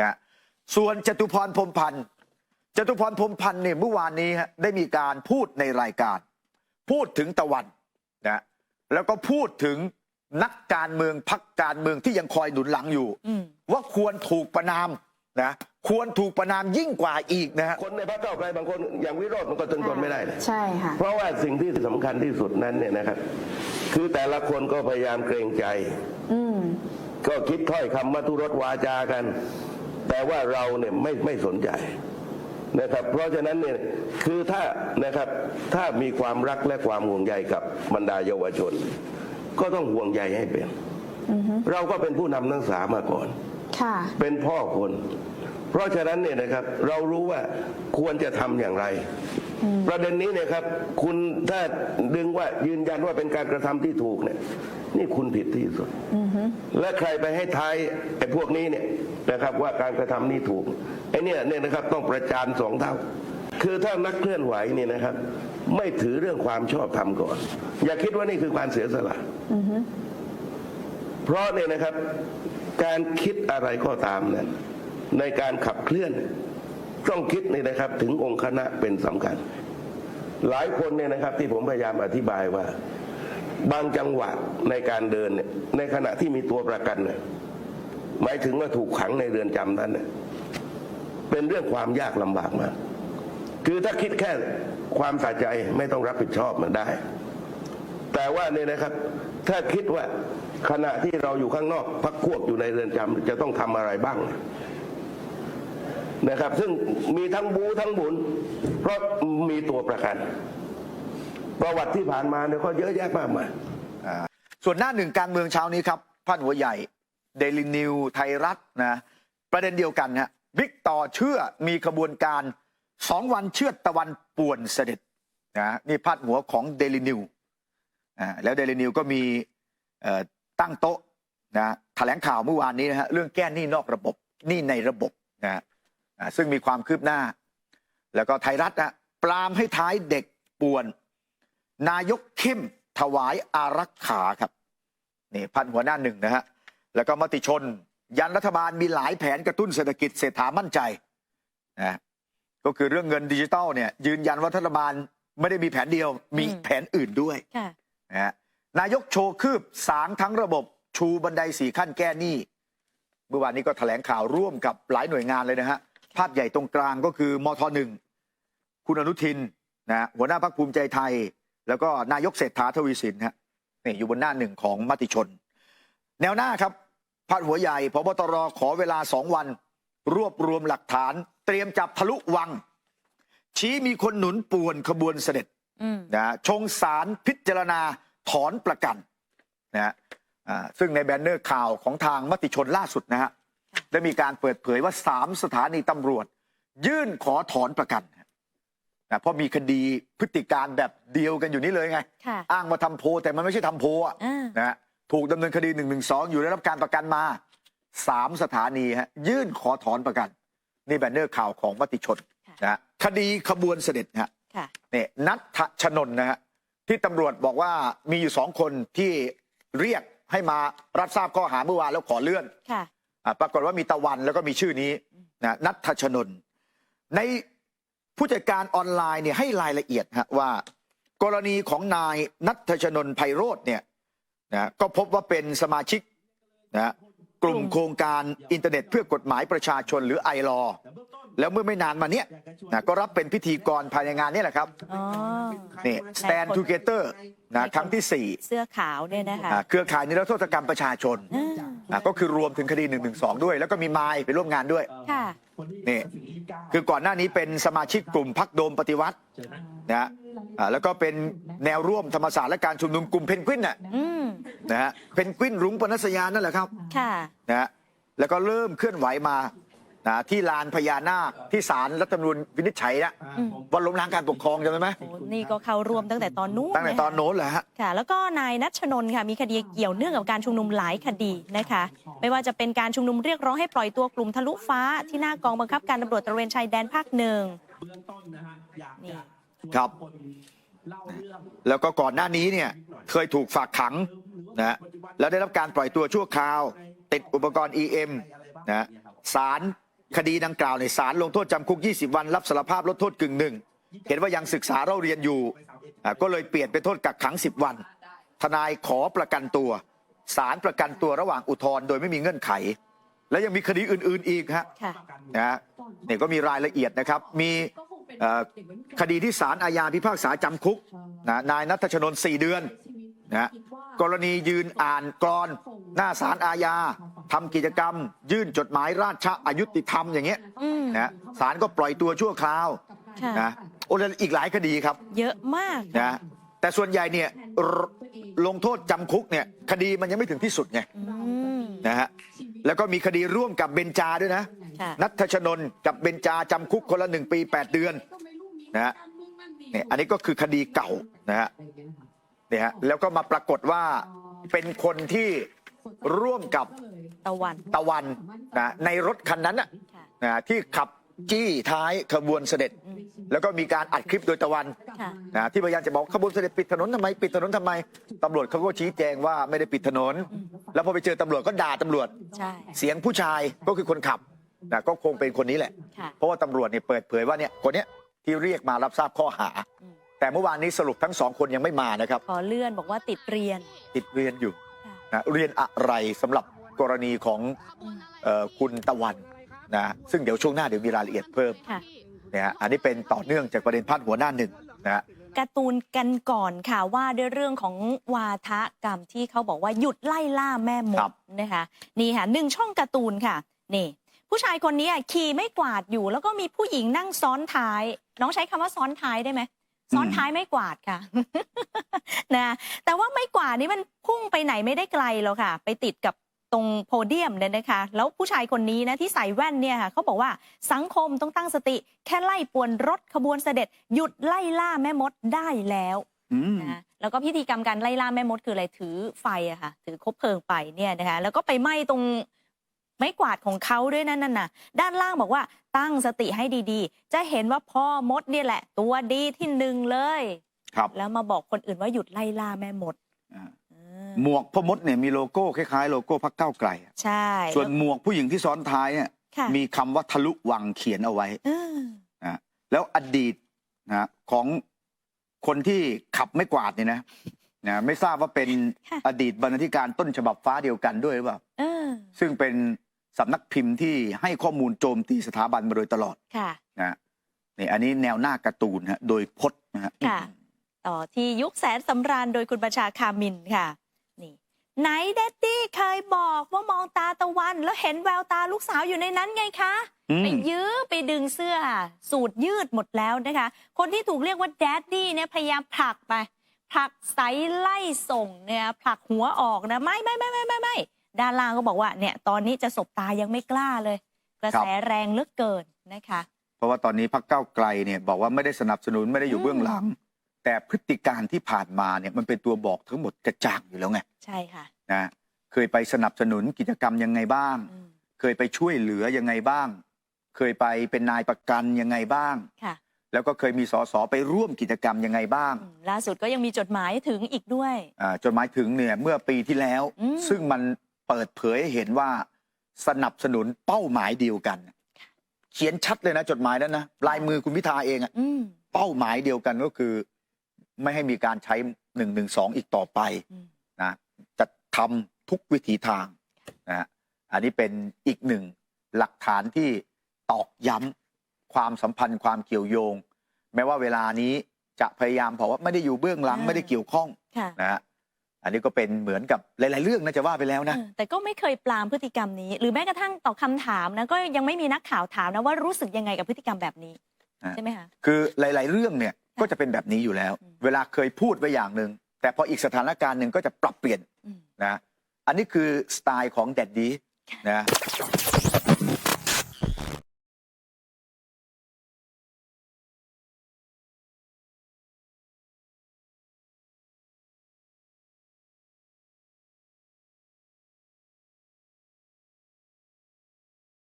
นะส่วนจตุพรพรหมพันธ์จตุพรพรหมพันธ์เนี่ยเมื่อวานนี้ฮะได้มีการพูดในรายการ พูดถึงตะวันนะแล้วก็พูดถึงนักการเมืองพักการเมืองที่ยังคอยหนุนหลังอยู่อืมว่าควรถูกประนามนะควรถูกประนามยิ่งกว่าอีกนะฮะคนในพรรคเก้าวไกลบางคนอย่างวิโรจน์มันก็ตึงทนไม่ได้เลยใช่ค่ะเพราะว่าสิ่งที่สำคัญที่สุดนั้นเนี่ยนะครับ คือแต่ละคนก็พยายามเกรงใจ อืมก็คิดถ้อยคำมัทุรสวาจากัน แต่ว่าเราเนี่ยไม่ไม่สนใจนะครับ เพราะฉะนั้นเนี่ยคือถ้านะครับถ้ามีความรักและความห่วงใยกับบรรดาเยาวชน ก็ต้องห่วงใยให้เป็น เราก็เป็นผู้นำนักศึกษามาก่อนค่ะเป็นพ่อคน เพราะฉะนั้นเนี่ยนะครับ เรารู้ว่าควรจะทำอย่างไร ประเด็นนี้เนี่ยครับ คุณถ้าดึงว่ายืนยันว่าเป็นการกระทำที่ถูกเนี่ย นี่คุณผิดที่สุด และใครไปให้ทายไอ้พวกนี้เนี่ยนะครับว่าการกระทำนี้ถูกไอ้เนี่ยเนี่ยนะครับต้องประจานสองเท่า คือถ้านักเคลื่อนไหวเนี่ยนะครับ ไม่ถือเรื่องความชอบธรรมก่อน อย่าคิดว่านี่คือการเสียสละเพราะเนี่ยนะครับ การคิดอะไรก็ตามนั้นในการขับเคลื่อน ต้องคิดนี่นะครับ ถึงองค์คณะเป็นสำคัญ หลายคนเนี่ยนะครับ ที่ผมพยายามอธิบายว่า บางจังหวะในการเดินเนี่ยในขณะที่มีตัวประกันเนี่ยหมายถึงว่าถูกขังในเรือนจำนั้นเนี่ยเป็นเรื่องความยากลำบากมาก คือถ้าคิดแค่ความสะใจไม่ต้องรับผิดชอบมันได้ แต่ว่าเนี่ยนะครับ ถ้าคิดว่าขณะที่เราอยู่ข้างนอกพักพวกอยู่ในเรือนจำจะต้องทำอะไรบ้างนะครับ ซึ่งมีทั้งบูทั้งบุญเพราะมีตัวประกัน ประวัติที่ผ่านมาเนี่ยก็เยอะแยะมากมายส่วนหน้าหนึ่งการเมืองเช้านี้ครับพาดหัวใหญ่เดลินิวไทยรัฐนะประเด็นเดียวกันฮะบิ๊กต่อเชื่อมีขบวนการสองวันเชื่อตะวันป่วนเสด็จนะนี่พาดหัวของเดลินิวอ่าแล้วเดลินิวก็มีตั้งโต๊ะนะแถลงข่าวเมื่อวานนี้นะฮะเรื่องแก้หนี้นอกระบบหนี้ในระบบนะฮะอ่าซึ่งมีความคืบหน้า แล้วก็ไทยรัฐนะปรามให้ท้ายเด็กป่วน นายกเข้มถวายอารักขาครับนี่พันหัวหน้าหนึ่งนะฮะแล้วก็มติชน ยันรัฐบาลมีหลายแผนกระตุ้นเศรษฐกิจเศรษฐามั่นใจนะก็คือเรื่องเงินดิจิตอลเนี่ยยืนยันว่ารัฐบาลไม่ได้มีแผนเดียวมีอืมแผนอื่นด้วยค่ะนะฮะนายกโชว์คืบสางทั้งระบบชูบันไดสี่ขั้นแก้หนี้เมื่อวานนี้ก็แถลงข่าวร่วมกับหลายหน่วยงานเลยนะฮะภาพใหญ่ตรงกลางก็คือมทหนึ่งคุณอนุทินนะฮะหัวหน้าพักภูมิใจไทย แล้วก็นายกเศรษฐาทวีสินฮะนี่อยู่บนหน้าหนึ่งของมติชน แนวหน้าครับพาดหัวใหญ่พบตรขอเวลาสองวัน รวบรวมหลักฐาน เตรียมจับทะลุวัง ชี้มีคนหนุนป่วนขบวนเสด็จอืมนะฮะชงสารพิจารณาถอนประกันนะฮะอ่าซึ่งในแบนเนอร์ข่าวของทางมติชนล่าสุดนะฮะได้มีการเปิดเผยว่าสามสถานีตำรวจ ยื่นขอถอนประกัน นะเพราะมีคดีพฤติการแบบเดียวกันอยู่นี้เลยไง ค่ะ อ้างว่าทำโพลแต่มันไม่ใช่ทำโพลอะอ่า นะฮะถูกดำเนินคดี1นึอยู่ได้รับการประกันมาสามสถานีฮะยื่นขอถอนประกัน นี่แบนเนอร์ข่าวของมติชนนะฮะคดีขบวนเสด็จฮะ ค่ะ เนี่ยนัทธชนนนะฮะที่ตำรวจบอกว่ามีอยู่สองคนที่เรียกให้มารับทราบข้อหาเมื่อวานแล้วขอเลื่อนค่ะ อะปรากฏว่ามีตะวันแล้วก็มีชื่อนี้นะนัทธชนน ใน ผู้จัดการออนไลน์เนี่ยให้รายละเอียดฮะว่า กรณีของนายนัทชนนไพโรธเนี่ยนะก็พบว่าเป็นสมาชิกนะกลุ่มโครงการอินเทอร์เน็ตเพื่อกฎหมายประชาชนหรือไอรอแล้วเมื่อไม่นานมาเนี้ยนะก็รับเป็นพิธีกรภายในงานนี่แหละครับอ๋อนี่ stand together นะครั้งที่สี่เสื้อขาวเนี่ยนะคะอ่าเครือข่ายนิรโทษกรรมประชาชนอ่าอ่าก็คือรวมถึงคดี1นึด้วย แล้วก็มีไมายไปร่วมงานด้วยค่ะ นี่คือก่อนหน้านี้เป็นสมาชิกกลุ่มพักโดมปฏิวัตินะฮะอ่าแล้วก็เป็นแนวร่วมธรรมศาสตร์และการชุมนุมกลุ่มเพนกวินน่ะอืมนะฮะเพนกวินรุ้งปนัสยานั่นแหละครับค่ะนะฮะแล้วก็เริ่มเคลื่อนไหวมา นะที่ลานพญานาคที่ศาลรัฐธรรมนูญวินิจฉัยนะอืมว่าล้มล้างการปกครองจำได้ไหม โอ้นี่ก็เข้าร่วมตั้งแต่ตอนนู้นตั้งแต่ตอนโน้นแหละฮะ ค่ะ แล้วก็นายนัชนนท์ค่ะมีคดีเกี่ยวเนื่องกับการชุมนุมหลายคดีนะคะ ไม่ว่าจะเป็นการชุมนุมเรียกร้องให้ปล่อยตัวกลุ่มทะลุฟ้าที่หน้ากองบังคับการตำรวจตระเวนชายแดนภาคหนึ่งนี่ ครับ แล้วก็ก่อนหน้านี้เนี่ยเคยถูกฝากขังนะฮะแล้วได้รับการปล่อยตัวชั่วคราว ติดอุปกรณ์ EM นะฮะศาล คดีดังกล่าวในศาลลงโทษจำคุก 20 วัน รับสารภาพลดโทษกึ่งหนึ่งเห็นว่ายังศึกษาเราเรียนอยู่อ่าก็เลยเปลี่ยนเป็นโทษกักขัง 10 วัน ทนายขอประกันตัวศาลประกันตัวระหว่างอุทธรณ์โดยไม่มีเงื่อนไข และยังมีคดีอื่น ๆ อีกฮะค่ะนะฮะเนี่ยก็มีรายละเอียดนะครับ มีเอ่อคดีที่ศาลอาญาพิพากษาจำคุกนะนายนัทชนนท์4เดือนนะฮะกรณียืนอ่านกรอนหน้าศาลอาญา ทำกิจกรรม ยื่นจดหมายราชอายุติธรรมอย่างเงี้ยอืมนะฮะศาลก็ปล่อยตัวชั่วคราวค่ะนะโอ้แล้วอีกหลายคดีครับเยอะมาก นะแต่ส่วนใหญ่เนี่ยรลงโทษจำคุกเนี่ยคดีมันยังไม่ถึงที่สุดไงอืมนะฮะแล้วก็มีคดีร่วมกับเบนจาด้วยนะ ค่ะนัทชนนท์กับเบนจาจำคุกคนละหนึ่งปีแปดเดือนนะฮะเนี่ยอันนี้ก็คือคดีเก่านะฮะเนี่ยฮะแล้วก็มาปรากฏว่าเป็นคนที่ร่วมกับ ตะวัน ตะวันนะในรถคันนั้นน่ะค่ะ นะที่ขับจี้ท้ายขบวนเสด็จแล้วก็มีการอัดคลิปโดยตะวันค่ะ นะที่พยายามจะบอกขบวนเสด็จปิดถนนทำไมปิดถนนทำไมตำรวจเขาก็ชี้แจงว่าไม่ได้ปิดถนน แล้วพอไปเจอตำรวจก็ด่าตำรวจ ใช่ เสียงผู้ชายก็คือคนขับนะก็คงเป็นคนนี้แหละ ค่ะ เพราะว่าตำรวจเนี่ยเปิดเผยว่าเนี่ยคนเนี้ยที่เรียกมารับทราบข้อหา อืม แต่เมื่อวานนี้สรุปทั้งสองคนยังไม่มานะครับ ขอเลื่อนบอกว่าติดเรียน ติดเรียนอยู่ค่ะ นะเรียนอะไรสำหรับ กรณีของอืมเอ่อคุณตะวันนะซึ่งเดี๋ยวช่วงหน้าเดี๋ยวมีรายละเอียดเพิ่มค่ะนะฮะอันนี้เป็นต่อเนื่องจากประเด็นพาดหัวหน้าหนึ่งนะฮะการ์ตูนกันก่อนค่ะว่าด้วยเรื่องของวาทกรรมที่เขาบอกว่าหยุดไล่ล่าแม่มครัดบนะคะนี่ค่ะหนึ่งช่องการ์ตูนค่ะนี่ผู้ชายคนนี้ขี่ไม่กวาดอยู่ แล้วก็มีผู้หญิงนั่งซ้อนท้าย น้องใช้คำว่าซ้อนท้ายได้ไหมซ้อนท้ายไม่กวาดค่ะนะแต่ว่าไม่กวาดนี่มันพุ่งไปไหนไม่ได้ไกลหรอกค่ะ ไปติดกับ ตรงโพเดียมเนี่ยนะคะ แล้วผู้ชายคนนี้นะที่ใส่แว่นเนี่ยค่ะเขาบอกว่าสังคมต้องตั้งสติ แค่ไล่ป่วนรถขบวนเสด็จ หยุดไล่ล่าแม่มดได้แล้วอืมนะแล้วก็พิธีกรรมการไล่ล่าแม่มดคืออะไรถือไฟอะค่ะ ถือคบเพลิงไปเนี่ยนะคะแล้วก็ไปไหม้ตรงไม้กวาดของเขาด้วยนั่นน่ะ ด้านล่างบอกว่าตั้งสติให้ดีๆ จะเห็นว่าพ่อมดเนี่ยแหละ ตัวดีที่หนึ่งเลย ครับ แล้วมาบอกคนอื่นว่าหยุดไล่ล่าแม่มดอ่าเออ หมวกพ่อมดเนี่ยมีโลโก้คล้ายๆ โลโก้พักเก้าวไกลอะใช่ส่วนหมวกผู้หญิงที่ซ้อนท้ายเนี่ยค่ะมีคำว่าทะลุวังเขียนเอาไว้ เออนะแล้วอดีตนะของคนที่ขับไม่กวาดเนี่ยนะนะไม่ทราบว่าเป็นอดีตบรรณาธิการต้นฉบับฟ้าเดียวกันด้วยหรือเปล่าเออซึ่งเป็นสำนักพิมพ์ที่ให้ข้อมูลโจมตีสถาบันมาโดยตลอดค่ะ นะนี่อันนี้แนวหน้าการ์ตูนฮะโดยพจน์นะฮะ ค่ะ ต่อที่ยุคแสนสำราญโดยคุณประชาคามินค่ะนี่ ไหนเดดดี้เคยบอกว่ามองตาตะวัน แล้วเห็นแววตาลูกสาวอยู่ในนั้นไงคะอืมไปยื้อไปดึงเสื้อ สูตรยืดหมดแล้วนะคะ คนที่ถูกเรียกว่าแดดดี้เนี่ยพยายามผลักไปผลักไสไล่ส่งเนี่ยผลักหัวออกนะไม่ไม่ไม่ไม่ไม่ไม่ด้านล่างก็บอกว่าเนี่ยตอนนี้จะสบตายังไม่กล้าเลย กระแสแรงเหลือเกินนะคะ เพราะว่าตอนนี้พักเก้าวไกลเนี่ยบอกว่าไม่ได้สนับสนุนไม่ได้อยู่อืมเบื้องหลัง แต่พฤติการที่ผ่านมาเนี่ยมันเป็นตัวบอกทั้งหมดกระจ่างอยู่แล้วไงใช่ค่ะนะเคยไปสนับสนุนกิจกรรมยังไงบ้างอืมเคยไปช่วยเหลือยังไงบ้าง เคยไปเป็นนายประกันยังไงบ้างค่ะแล้วก็เคยมีสสไปร่วมกิจกรรมยังไงบ้างอืมล่าสุดก็ยังมีจดหมายถึงอีกด้วยอ่าจนหมายถึงเนี่ยเมื่อปีที่แล้วอืมซึ่งมันเปิดเผยให้เห็นว่าสนับสนุนเป้าหมายเดียวกัน เขียนชัดเลยนะจดหมายนั้นนะลายมือคุณพิธาเองอะอืมเป้าหมายเดียวกันก็คือ ไม่ให้มีการใช้หนึ่งหนึ่งสองอีกต่อไปอืมนะจะทำทุกวิถีทางนะฮะอันนี้เป็นอีกหนึ่งหลักฐานที่ตอกย้ำความสัมพันธ์ความเกี่ยวโยง แม้ว่าเวลานี้จะพยายามบอกว่าไม่ได้อยู่เบื้องหลังอ่าไม่ได้เกี่ยวข้องค่ะนะฮะอันนี้ก็เป็นเหมือนกับหลาย ๆ เรื่องนะจะว่าไปแล้วนะเออแต่ก็ไม่เคยปรามพฤติกรรมนี้ หรือแม้กระทั่งตอบคำถามนะก็ยังไม่มีนักข่าวถามนะว่ารู้สึกยังไงกับพฤติกรรมแบบนี้อ่าใช่ไหมคะคือหลาย ๆ เรื่องเนี่ย ก็จะเป็นแบบนี้อยู่แล้วอืมเวลาเคยพูดไว้อย่างหนึ่งแต่พออีกสถานการณ์หนึ่งก็จะปรับเปลี่ยนอืมนะอันนี้คือสไตล์ของแดดดีนะ